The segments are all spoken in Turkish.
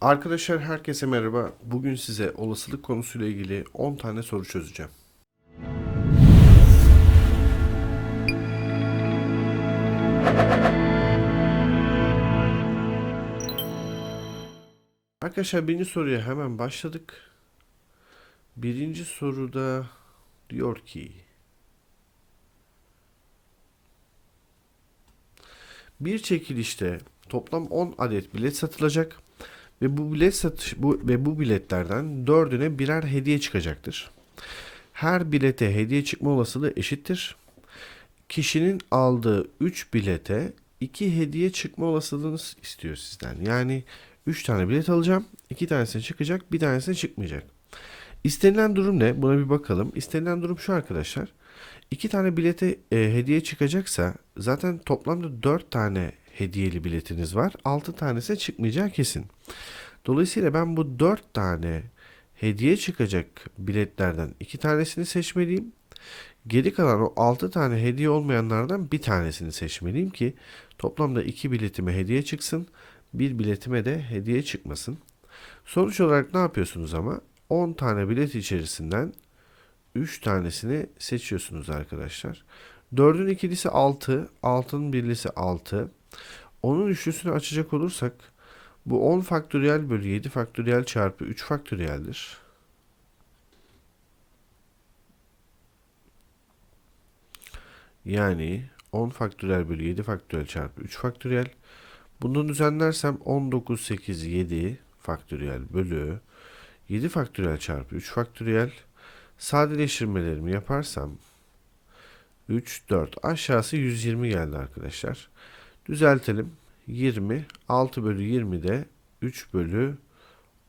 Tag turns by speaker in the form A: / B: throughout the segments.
A: Arkadaşlar herkese merhaba. Bugün size olasılık konusuyla ilgili 10 tane soru çözeceğim. Arkadaşlar birinci soruya hemen başladık. Birinci soruda diyor ki bir çekilişte toplam 10 adet bilet satılacak ve bu bilet satış bu ve bu biletlerden dördüne birer hediye çıkacaktır. Her bilete hediye çıkma olasılığı eşittir. Kişinin aldığı 3 bilete 2 hediye çıkma olasılığınız istiyor sizden. Yani 3 tane bilet alacağım. 2 tanesine çıkacak, bir tanesine çıkmayacak. İstenilen durum ne? Buna bir bakalım. İstenilen durum şu arkadaşlar. 2 tane bilete e, hediye çıkacaksa zaten toplamda 4 tane hediyeli biletiniz var. 6 tanesi çıkmayacağı kesin. Dolayısıyla ben bu 4 tane hediye çıkacak biletlerden 2 tanesini seçmeliyim. Geri kalan o 6 tane hediye olmayanlardan bir tanesini seçmeliyim ki toplamda 2 biletime hediye çıksın. Bir biletime de hediye çıkmasın. Sonuç olarak ne yapıyorsunuz ama? 10 tane bilet içerisinden 3 tanesini seçiyorsunuz arkadaşlar. 4'ün ikilisi 6, 6'nın birlisi 6, onun üçlüsünü açacak olursak bu 10 faktöriyel bölü 7 faktöriyel çarpı 3 faktöriyeldir. Yani 10 faktöriyel bölü 7 faktöriyel çarpı 3 faktöriyel. Bunu düzenlersem 19, 8, 7 faktöriyel bölü 7 faktöriyel çarpı 3 faktöriyel. Sadeleştirmelerimi yaparsam 3, 4 aşağısı 120 geldi Arkadaşlar. Düzeltelim. 20 6 bölü 20 de 3 bölü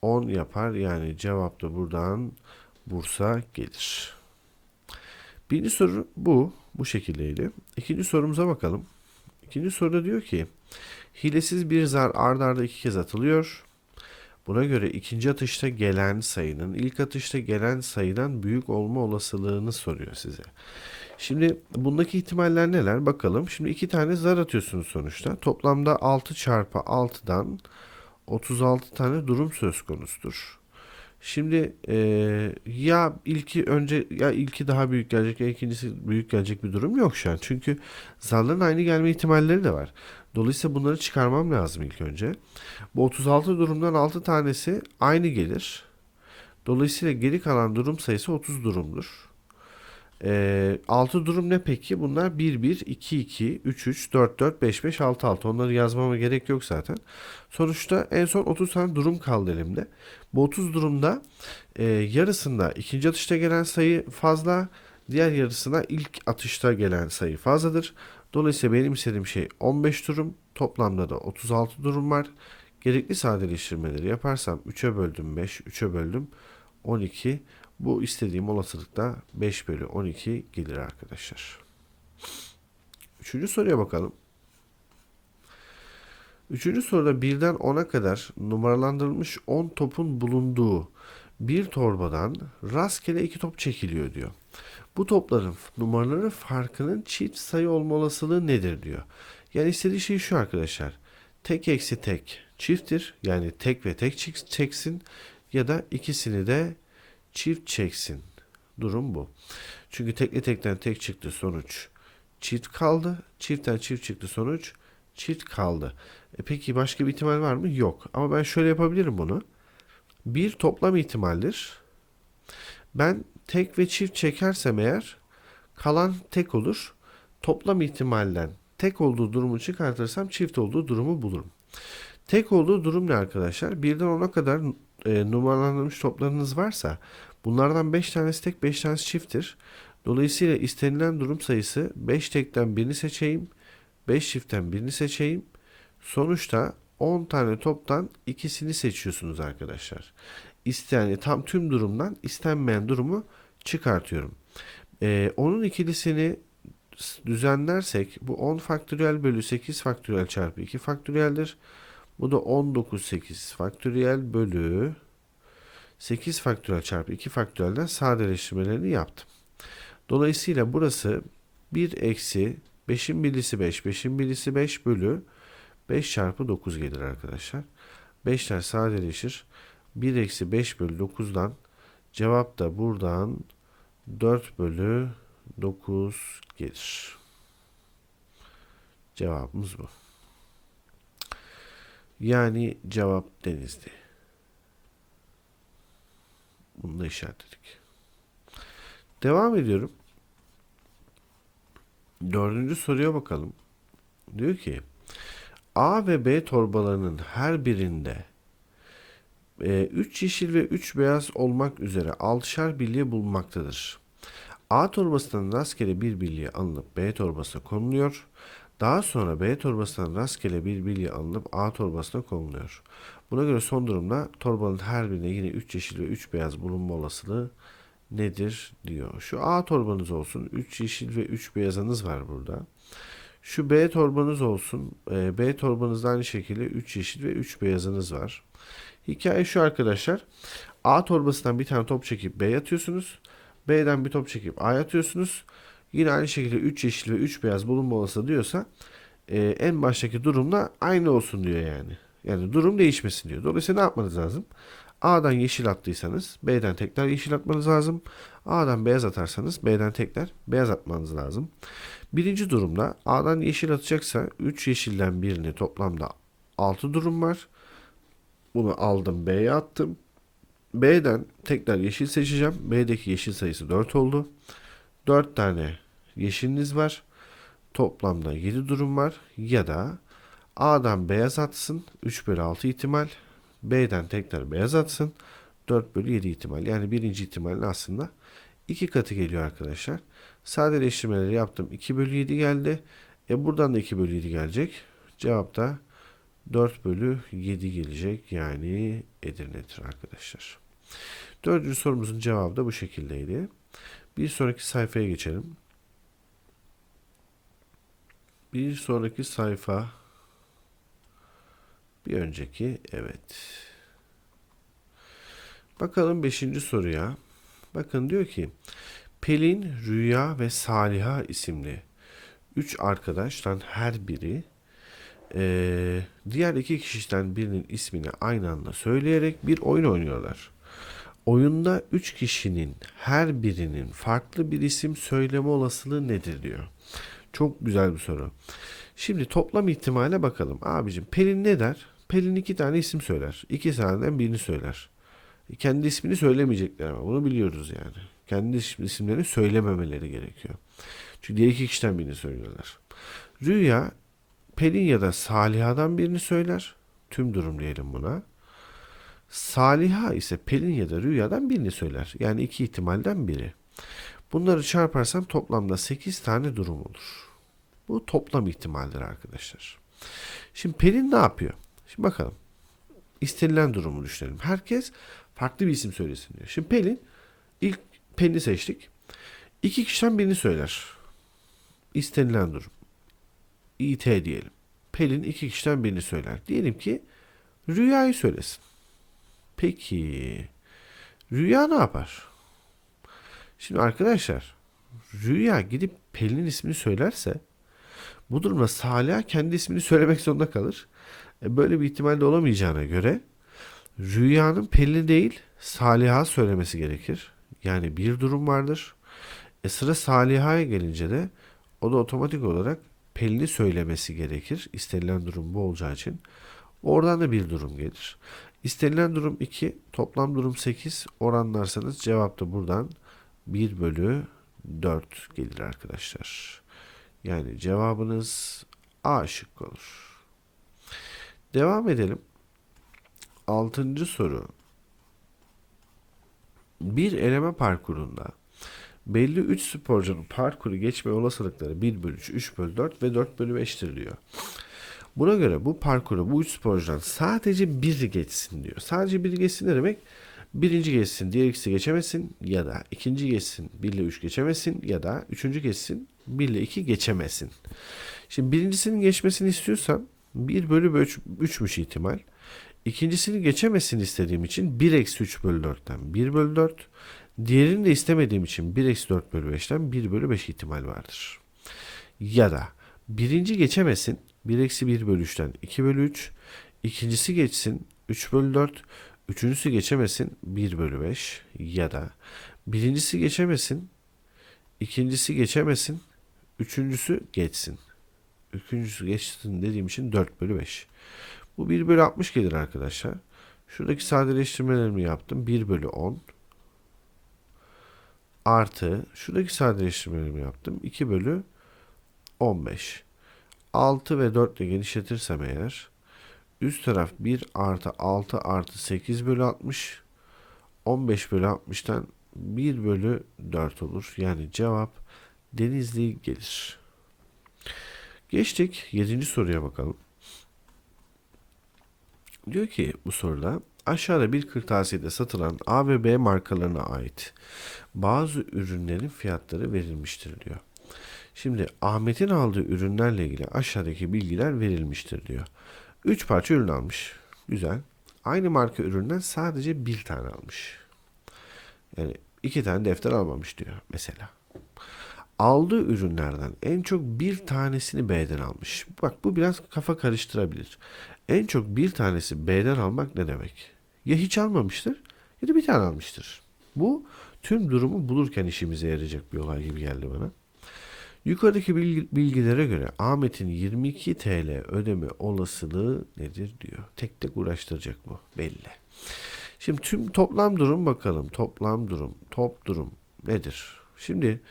A: 10 yapar. Yani cevap da buradan Bursa gelir. Birinci soru bu. Bu şekildeydi. İkinci sorumuza bakalım. İkinci soruda diyor ki hilesiz bir zar ard arda iki kez atılıyor. Buna göre ikinci atışta gelen sayının ilk atışta gelen sayıdan büyük olma olasılığını soruyor size. Şimdi bundaki ihtimaller neler bakalım. Şimdi iki tane zar atıyorsunuz sonuçta. Toplamda 6 çarpı 6'dan 36 tane durum söz konusudur. Şimdi e, ya ilki önce ya ilki daha büyük gelecek ya ikincisi büyük gelecek bir durum yok şu an. Çünkü zarların aynı gelme ihtimalleri de var. Dolayısıyla bunları çıkarmam lazım ilk önce. Bu 36 durumdan 6 tanesi aynı gelir. Dolayısıyla geri kalan durum sayısı 30 durumdur. E, ee, 6 durum ne peki? Bunlar 1-1, 2-2, 3-3, 4-4, 5-5, 6-6. Onları yazmama gerek yok zaten. Sonuçta en son 30 tane durum kaldı elimde. Bu 30 durumda e, yarısında ikinci atışta gelen sayı fazla, diğer yarısına ilk atışta gelen sayı fazladır. Dolayısıyla benim istediğim şey 15 durum. Toplamda da 36 durum var. Gerekli sadeleştirmeleri yaparsam 3'e böldüm 5, 3'e böldüm 12, bu istediğim olasılıkta 5 bölü 12 gelir arkadaşlar. Üçüncü soruya bakalım. Üçüncü soruda birden 10'a kadar numaralandırılmış 10 topun bulunduğu bir torbadan rastgele iki top çekiliyor diyor. Bu topların numaraları farkının çift sayı olma olasılığı nedir diyor. Yani istediği şey şu arkadaşlar. Tek eksi tek çifttir. Yani tek ve tek çeksin ya da ikisini de çift çeksin. Durum bu. Çünkü tekli tekten tek çıktı sonuç. Çift kaldı. Çiftten çift çıktı sonuç. Çift kaldı. E peki başka bir ihtimal var mı? Yok. Ama ben şöyle yapabilirim bunu. Bir toplam ihtimaldir. Ben tek ve çift çekersem eğer kalan tek olur. Toplam ihtimalden tek olduğu durumu çıkartırsam çift olduğu durumu bulurum. Tek olduğu durum ne arkadaşlar? Birden ona kadar e, numaralandırılmış toplarınız varsa bunlardan 5 tanesi tek 5 tanesi çifttir. Dolayısıyla istenilen durum sayısı 5 tekten birini seçeyim. 5 çiftten birini seçeyim. Sonuçta 10 tane toptan ikisini seçiyorsunuz arkadaşlar. İsteni e, tam tüm durumdan istenmeyen durumu çıkartıyorum. Ee, onun ikilisini düzenlersek bu 10 faktöriyel bölü 8 faktöriyel çarpı 2 faktöriyeldir. Bu da 198 faktöriyel bölü 8 faktöriyel çarpı 2 faktöriyelden sadeleştirmelerini yaptım. Dolayısıyla burası 1 eksi 5'in birisi 5, 5'in birisi 5 bölü 5 çarpı 9 gelir arkadaşlar. 5'ler sadeleşir. 1 eksi 5 bölü 9'dan cevap da buradan 4 bölü 9 gelir. Cevabımız bu. Yani cevap denizdi. Bunu da işaretledik. Devam ediyorum. Dördüncü soruya bakalım. Diyor ki A ve B torbalarının her birinde 3 e, yeşil ve 3 beyaz olmak üzere 6'şar birliği bulunmaktadır. A torbasından rastgele bir birliği alınıp B torbasına konuluyor. Daha sonra B torbasından rastgele bir bilye alınıp A torbasına konuluyor. Buna göre son durumda torbanın her birine yine 3 yeşil ve 3 beyaz bulunma olasılığı nedir diyor. Şu A torbanız olsun. 3 yeşil ve 3 beyazınız var burada. Şu B torbanız olsun. E, B torbanızda aynı şekilde 3 yeşil ve 3 beyazınız var. Hikaye şu arkadaşlar. A torbasından bir tane top çekip B'ye atıyorsunuz. B'den bir top çekip A'ya atıyorsunuz. Yine aynı şekilde 3 yeşil ve 3 beyaz bulunmaması diyorsa e, en baştaki durumla aynı olsun diyor yani. Yani durum değişmesin diyor. Dolayısıyla ne yapmanız lazım? A'dan yeşil attıysanız B'den tekrar yeşil atmanız lazım. A'dan beyaz atarsanız B'den tekrar beyaz atmanız lazım. Birinci durumda A'dan yeşil atacaksa 3 yeşilden birini toplamda 6 durum var. Bunu aldım B'ye attım. B'den tekrar yeşil seçeceğim. B'deki yeşil sayısı 4 oldu. 4 tane yeşiliniz var. Toplamda 7 durum var. Ya da A'dan beyaz atsın 3 bölü 6 ihtimal. B'den tekrar beyaz atsın 4 bölü 7 ihtimal. Yani birinci ihtimalin aslında iki katı geliyor arkadaşlar. Sadeleştirmeleri yaptım. 2 bölü 7 geldi. E buradan da 2 bölü 7 gelecek. Cevap da 4 bölü 7 gelecek. Yani Edirne'dir arkadaşlar. Dördüncü sorumuzun cevabı da bu şekildeydi. Bir sonraki sayfaya geçelim. Bir sonraki sayfa. Bir önceki evet. Bakalım beşinci soruya. Bakın diyor ki Pelin, Rüya ve Saliha isimli üç arkadaştan her biri e, diğer iki kişiden birinin ismini aynı anda söyleyerek bir oyun oynuyorlar. Oyunda üç kişinin her birinin farklı bir isim söyleme olasılığı nedir diyor. Çok güzel bir soru. Şimdi toplam ihtimale bakalım. Abicim Pelin ne der? Pelin iki tane isim söyler. İki taneden birini söyler. E, kendi ismini söylemeyecekler ama bunu biliyoruz yani. Kendi isimlerini söylememeleri gerekiyor. Çünkü diğer iki kişiden birini söylüyorlar. Rüya Pelin ya da Saliha'dan birini söyler. Tüm durum diyelim buna. Saliha ise Pelin ya da Rüya'dan birini söyler. Yani iki ihtimalden biri. Bunları çarparsam toplamda 8 tane durum olur. Bu toplam ihtimaldir arkadaşlar. Şimdi Pelin ne yapıyor? Şimdi bakalım. İstenilen durumu düşünelim. Herkes farklı bir isim söylesin diyor. Şimdi Pelin ilk Pelin'i seçtik. İki kişiden birini söyler. İstenilen durum. İT diyelim. Pelin iki kişiden birini söyler. Diyelim ki rüyayı söylesin. Peki rüya ne yapar? Şimdi arkadaşlar Rüya gidip Pelin'in ismini söylerse bu durumda Salih kendi ismini söylemek zorunda kalır. E böyle bir ihtimal de olamayacağına göre Rüyanın Pelin'i değil Salih'a söylemesi gerekir. Yani bir durum vardır. E sıra Saliha'ya gelince de o da otomatik olarak Pelin'i söylemesi gerekir. İstenilen durum bu olacağı için. Oradan da bir durum gelir. İstenilen durum 2, toplam durum 8. Oranlarsanız cevap da buradan 1 bölü 4 gelir arkadaşlar. Yani cevabınız A şıkkı olur. Devam edelim. 6. soru. Bir eleme parkurunda belli 3 sporcunun parkuru geçme olasılıkları 1 bölü 3, 3 bölü 4 ve 4 bölü 5'tir diyor. Buna göre bu parkuru bu 3 sporcudan sadece biri geçsin diyor. Sadece biri geçsin ne demek? Birinci geçsin, diğer ikisi geçemesin ya da ikinci geçsin, 1 ile 3 geçemesin ya da üçüncü geçsin, 1 ile 2 geçemesin. Şimdi birincisinin geçmesini istiyorsam 1 bölü 3'müş ihtimal. İkincisini geçemesini istediğim için 1 eksi 3 bölü 4'ten 1 bölü 4. Diğerini de istemediğim için 1 eksi 4 bölü 5'ten 1 bölü 5 ihtimal vardır. Ya da birinci geçemesin 1 eksi 1 bölü 3'ten 2 bölü 3. İkincisi geçsin 3 bölü 4. Üçüncüsü geçemesin 1 bölü 5 ya da birincisi geçemesin, ikincisi geçemesin, üçüncüsü geçsin. Üçüncüsü geçsin dediğim için 4 bölü 5. Bu 1 bölü 60 gelir arkadaşlar. Şuradaki sadeleştirmelerimi yaptım. 1 bölü 10 artı şuradaki sadeleştirmelerimi yaptım. 2 bölü 15. 6 ve 4 ile genişletirsem eğer Üst taraf 1 artı 6 artı 8 bölü 60. 15 bölü 60'tan 1 bölü 4 olur. Yani cevap Denizli gelir. Geçtik 7. soruya bakalım. Diyor ki bu soruda aşağıda bir kırtasiyede satılan A ve B markalarına ait bazı ürünlerin fiyatları verilmiştir diyor. Şimdi Ahmet'in aldığı ürünlerle ilgili aşağıdaki bilgiler verilmiştir diyor. 3 parça ürün almış. Güzel. Aynı marka üründen sadece bir tane almış. Yani iki tane defter almamış diyor mesela. Aldığı ürünlerden en çok bir tanesini B'den almış. Bak bu biraz kafa karıştırabilir. En çok bir tanesi B'den almak ne demek? Ya hiç almamıştır ya da bir tane almıştır. Bu tüm durumu bulurken işimize yarayacak bir olay gibi geldi bana. Yukarıdaki bilgilere göre Ahmet'in 22 TL ödeme olasılığı nedir diyor. Tek tek uğraştıracak bu belli. Şimdi tüm toplam durum bakalım. Toplam durum, top durum nedir? Şimdi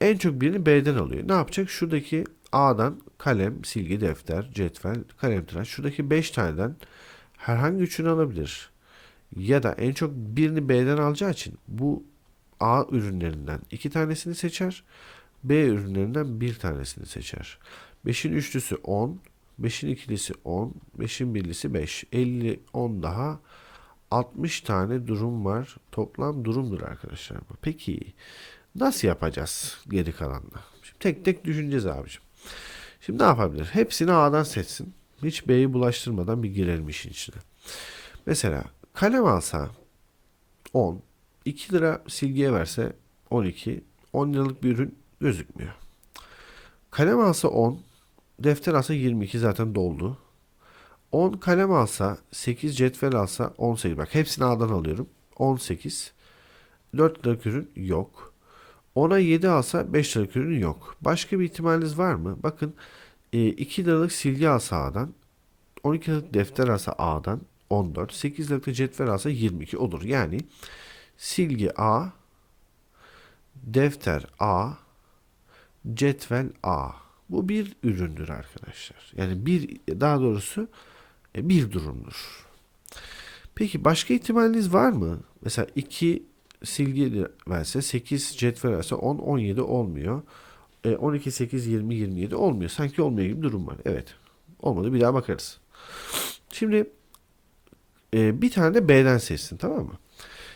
A: en çok birini B'den alıyor. Ne yapacak? Şuradaki A'dan kalem, silgi, defter, cetvel, kalem tıraş. Şuradaki 5 taneden herhangi üçünü alabilir. Ya da en çok birini B'den alacağı için bu A ürünlerinden iki tanesini seçer. B ürünlerinden bir tanesini seçer. 5'in üçlüsü 10, 5'in ikilisi 10, 5'in birlisi 5. 50, 10 daha 60 tane durum var. Toplam durumdur arkadaşlar. Peki nasıl yapacağız geri kalanla? Şimdi tek tek düşüneceğiz abicim. Şimdi ne yapabilir? Hepsini A'dan seçsin. Hiç B'yi bulaştırmadan bir girelim işin içine. Mesela kalem alsa 10, 2 lira silgiye verse 12, 10 liralık bir ürün gözükmüyor. Kalem alsa 10, defter alsa 22 zaten doldu. 10 kalem alsa, 8 cetvel alsa 18. Bak hepsini A'dan alıyorum. 18. 4 liralık ürün yok. 10'a 7 alsa 5 liralık ürün yok. Başka bir ihtimaliniz var mı? Bakın 2 e, liralık silgi alsa A'dan, 12 liralık defter alsa A'dan 14, 8 liralık cetvel alsa 22 olur. Yani silgi A, defter A, cetvel A. Bu bir üründür arkadaşlar. Yani bir daha doğrusu e, bir durumdur. Peki başka ihtimaliniz var mı? Mesela 2 silgi verse 8 cetvel verse 10 17 olmuyor. 12 8 20 27 olmuyor. Sanki olmuyor gibi durum var. Evet. Olmadı bir daha bakarız. Şimdi e, bir tane de B'den seçsin tamam mı?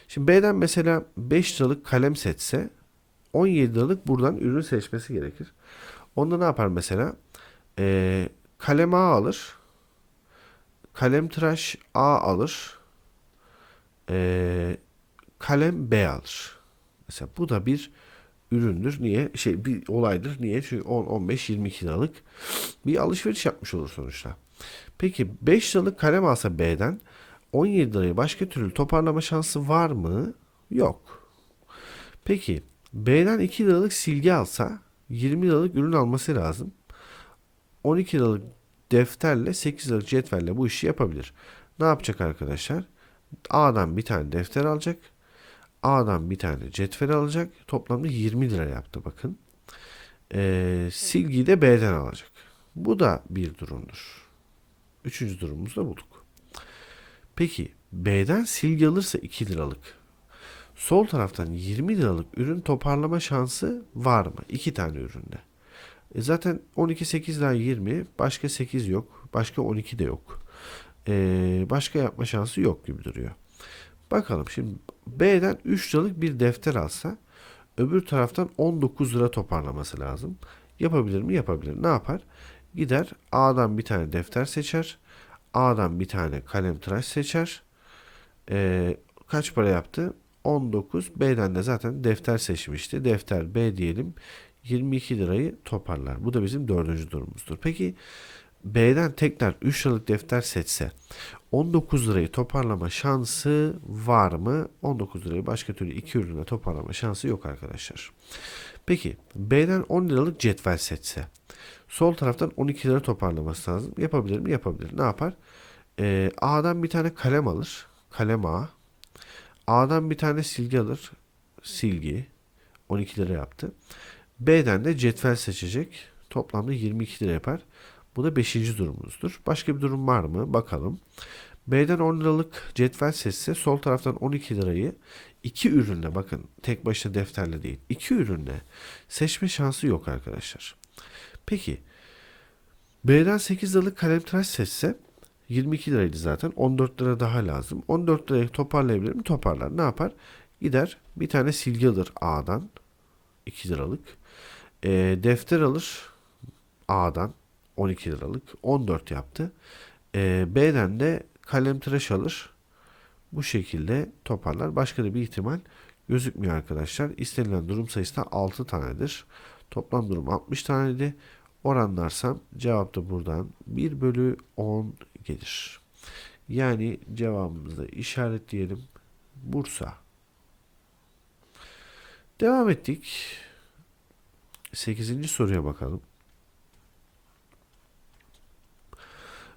A: Şimdi B'den mesela 5 liralık kalem seçse 17 liralık buradan ürün seçmesi gerekir. Onda ne yapar mesela? E, kalem A alır. Kalem tıraş A alır. E, kalem B alır. Mesela bu da bir üründür. Niye? Şey bir olaydır. Niye? Çünkü 10, 15, 20 liralık bir alışveriş yapmış olur sonuçta. Peki 5 liralık kalem alsa B'den 17 lirayı başka türlü toparlama şansı var mı? Yok. Peki B'den 2 liralık silgi alsa 20 liralık ürün alması lazım. 12 liralık defterle 8 liralık cetvelle bu işi yapabilir. Ne yapacak arkadaşlar? A'dan bir tane defter alacak. A'dan bir tane cetvel alacak. Toplamda 20 lira yaptı bakın. Ee, silgiyi de B'den alacak. Bu da bir durumdur. Üçüncü durumumuzu da bulduk. Peki B'den silgi alırsa 2 liralık Sol taraftan 20 liralık ürün toparlama şansı var mı? İki tane üründe. E zaten 12 8 lira 20 başka 8 yok. Başka 12 de yok. E, başka yapma şansı yok gibi duruyor. Bakalım şimdi B'den 3 liralık bir defter alsa öbür taraftan 19 lira toparlaması lazım. Yapabilir mi? Yapabilir. Ne yapar? Gider A'dan bir tane defter seçer. A'dan bir tane kalem tıraş seçer. E, kaç para yaptı? 19 B'den de zaten defter seçmişti. Defter B diyelim 22 lirayı toparlar. Bu da bizim dördüncü durumumuzdur. Peki B'den tekrar 3 liralık defter seçse 19 lirayı toparlama şansı var mı? 19 lirayı başka türlü 2 ürüne toparlama şansı yok arkadaşlar. Peki B'den 10 liralık cetvel seçse sol taraftan 12 lira toparlaması lazım. Yapabilir mi? Yapabilir. Ne yapar? Ee, A'dan bir tane kalem alır. Kalem A A'dan bir tane silgi alır. Silgi. 12 lira yaptı. B'den de cetvel seçecek. Toplamda 22 lira yapar. Bu da 5. durumumuzdur. Başka bir durum var mı? Bakalım. B'den 10 liralık cetvel seçse sol taraftan 12 lirayı iki ürünle bakın tek başına defterle değil iki ürünle seçme şansı yok arkadaşlar. Peki B'den 8 liralık kalem tıraş seçse 22 liraydı zaten. 14 lira daha lazım. 14 liraya toparlayabilir mi? Toparlar. Ne yapar? Gider bir tane silgi alır A'dan. 2 liralık. E, defter alır A'dan. 12 liralık. 14 yaptı. E, B'den de kalem tıraş alır. Bu şekilde toparlar. Başka da bir ihtimal gözükmüyor arkadaşlar. İstenilen durum sayısı da 6 tanedir. Toplam durum 60 taneydi. Oranlarsam cevap da buradan 1 bölü 10 gelir. Yani cevabımızı işaretleyelim. Bursa. Devam ettik. 8. soruya bakalım.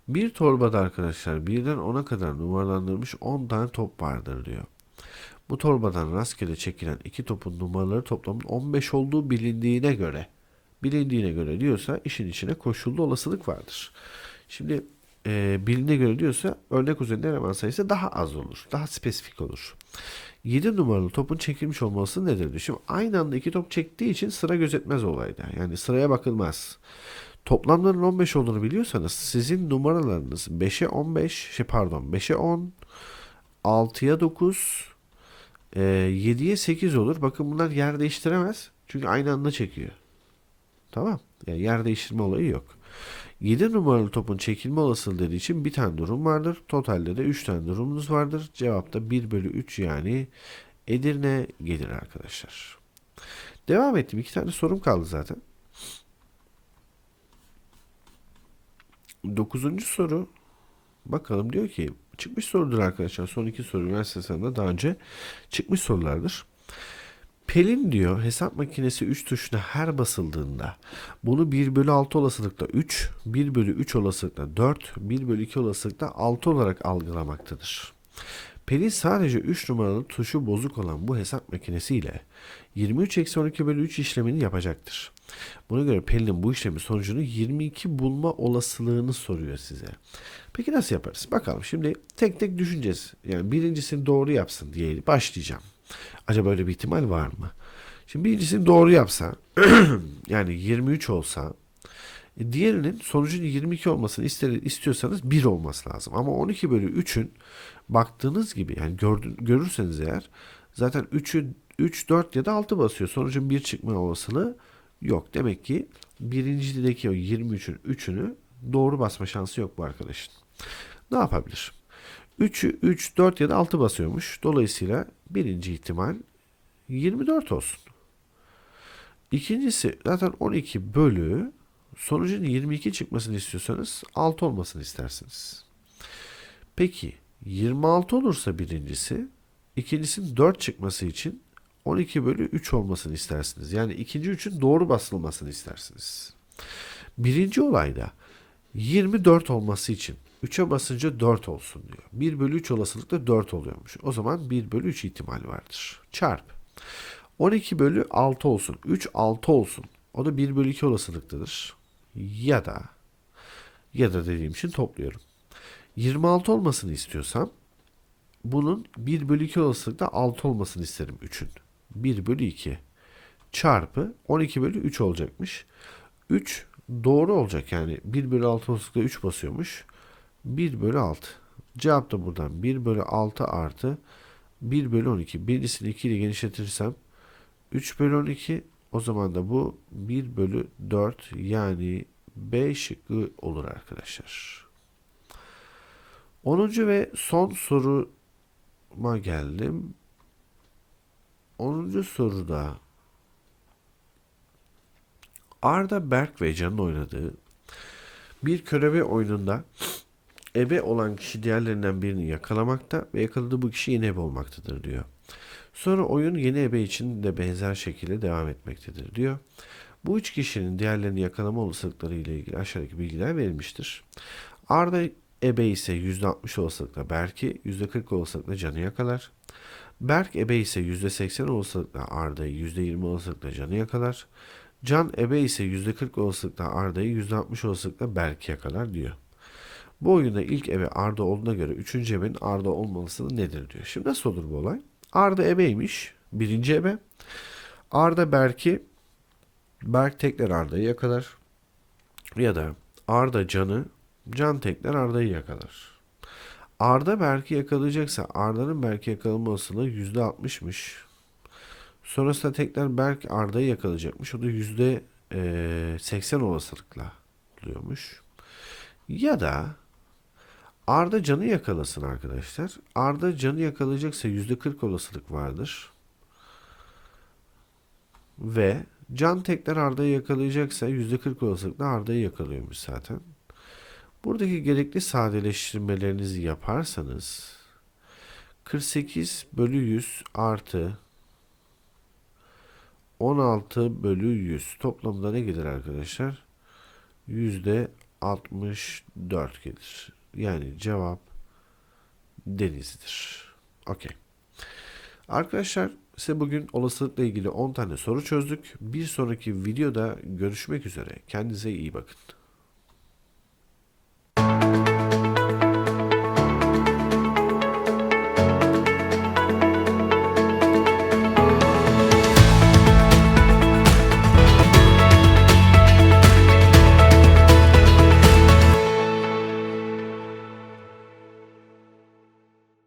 A: Bir torbada arkadaşlar birden ona kadar numaralandırılmış 10 tane top vardır diyor. Bu torbadan rastgele çekilen iki topun numaraları toplamın 15 olduğu bilindiğine göre bilindiğine göre diyorsa işin içine koşullu olasılık vardır. Şimdi e, birine göre diyorsa örnek üzerinde eleman sayısı daha az olur. Daha spesifik olur. 7 numaralı topun çekilmiş olması nedir? Şimdi aynı anda iki top çektiği için sıra gözetmez olayda. Yani sıraya bakılmaz. Toplamların 15 olduğunu biliyorsanız sizin numaralarınız 5'e 15, şey pardon 5'e 10, 6'ya 9, 7'ye 8 olur. Bakın bunlar yer değiştiremez. Çünkü aynı anda çekiyor. Tamam. Yani yer değiştirme olayı yok. 7 numaralı topun çekilme olasılıkları için bir tane durum vardır. Totalde de 3 tane durumunuz vardır. Cevapta 1 bölü 3 yani Edirne gelir arkadaşlar. Devam ettim. İki tane sorum kaldı zaten. Dokuzuncu soru. Bakalım diyor ki çıkmış sorudur arkadaşlar. Son iki soru üniversite sınavında daha önce çıkmış sorulardır. Pelin diyor hesap makinesi 3 tuşuna her basıldığında bunu 1 bölü 6 olasılıkla 3, 1 bölü 3 olasılıkla 4, 1 bölü 2 olasılıkla 6 olarak algılamaktadır. Pelin sadece 3 numaralı tuşu bozuk olan bu hesap makinesiyle 23-12 bölü 3 işlemini yapacaktır. Buna göre Pelin'in bu işlemin sonucunu 22 bulma olasılığını soruyor size. Peki nasıl yaparız? Bakalım şimdi tek tek düşüneceğiz. Yani birincisini doğru yapsın diye başlayacağım. Acaba böyle bir ihtimal var mı? Şimdi birincisini doğru yapsa yani 23 olsa e, diğerinin sonucun 22 olmasını ister, istiyorsanız 1 olması lazım. Ama 12 bölü 3'ün baktığınız gibi yani gördün, görürseniz eğer zaten 3'ü 3, 4 ya da 6 basıyor. Sonucun 1 çıkma olasılığı yok. Demek ki birincideki o 23'ün 3'ünü doğru basma şansı yok bu arkadaşın. Ne yapabilir? 3'ü 3, 4 ya da 6 basıyormuş. Dolayısıyla birinci ihtimal 24 olsun. İkincisi zaten 12 bölü sonucun 22 çıkmasını istiyorsanız 6 olmasını istersiniz. Peki 26 olursa birincisi ikincisinin 4 çıkması için 12 bölü 3 olmasını istersiniz. Yani ikinci üçün doğru basılmasını istersiniz. Birinci olayda 24 olması için 3'e basınca 4 olsun diyor. 1 bölü 3 olasılıkla 4 oluyormuş. O zaman 1 bölü 3 ihtimal vardır. Çarp. 12 bölü 6 olsun. 3 6 olsun. O da 1 bölü 2 olasılıktadır. Ya da ya da dediğim için topluyorum. 26 olmasını istiyorsam bunun 1 bölü 2 olasılıkta 6 olmasını isterim 3'ün. 1 bölü 2 çarpı 12 bölü 3 olacakmış. 3 doğru olacak yani 1 bölü 6 olasılıkta 3 basıyormuş. 1 bölü 6. Cevap da buradan 1 bölü 6 artı 1 bölü 12. Birisini 2 ile genişletirsem 3 bölü 12 o zaman da bu 1 bölü 4 yani B şıkkı olur arkadaşlar. 10. ve son soruma geldim. 10. soruda Arda Berk ve Can'ın oynadığı bir körebe oyununda ebe olan kişi diğerlerinden birini yakalamakta ve yakaladığı bu kişi yeni ebe olmaktadır diyor. Sonra oyun yeni ebe için de benzer şekilde devam etmektedir diyor. Bu üç kişinin diğerlerini yakalama olasılıkları ile ilgili aşağıdaki bilgiler verilmiştir. Arda ebe ise %60 olasılıkla Berk'i, %40 olasılıkla Can'ı yakalar. Berk ebe ise %80 olasılıkla Arda'yı, %20 olasılıkla Can'ı yakalar. Can ebe ise %40 olasılıkla Arda'yı, %60 olasılıkla Berk'i yakalar diyor. Bu oyunda ilk ebe Arda olduğuna göre üçüncü ebenin Arda olmalısı nedir diyor. Şimdi nasıl olur bu olay? Arda ebeymiş. Birinci ebe. Arda Berk'i Berk tekrar Arda'yı yakalar. Ya da Arda Can'ı Can tekrar Arda'yı yakalar. Arda Berk'i yakalayacaksa Arda'nın Berk'i yakalama olasılığı %60'mış. Sonrasında tekrar Berk Arda'yı yakalayacakmış. O da %80 olasılıkla oluyormuş. Ya da Arda canı yakalasın arkadaşlar. Arda canı yakalayacaksa %40 olasılık vardır. Ve can tekrar Arda'yı yakalayacaksa %40 olasılıkla Arda'yı yakalıyormuş zaten. Buradaki gerekli sadeleştirmelerinizi yaparsanız 48 bölü 100 artı 16 bölü 100 toplamda ne gelir arkadaşlar? %64 gelir. Yani cevap denizdir. Okey. Arkadaşlar size bugün olasılıkla ilgili 10 tane soru çözdük. Bir sonraki videoda görüşmek üzere. Kendinize iyi bakın.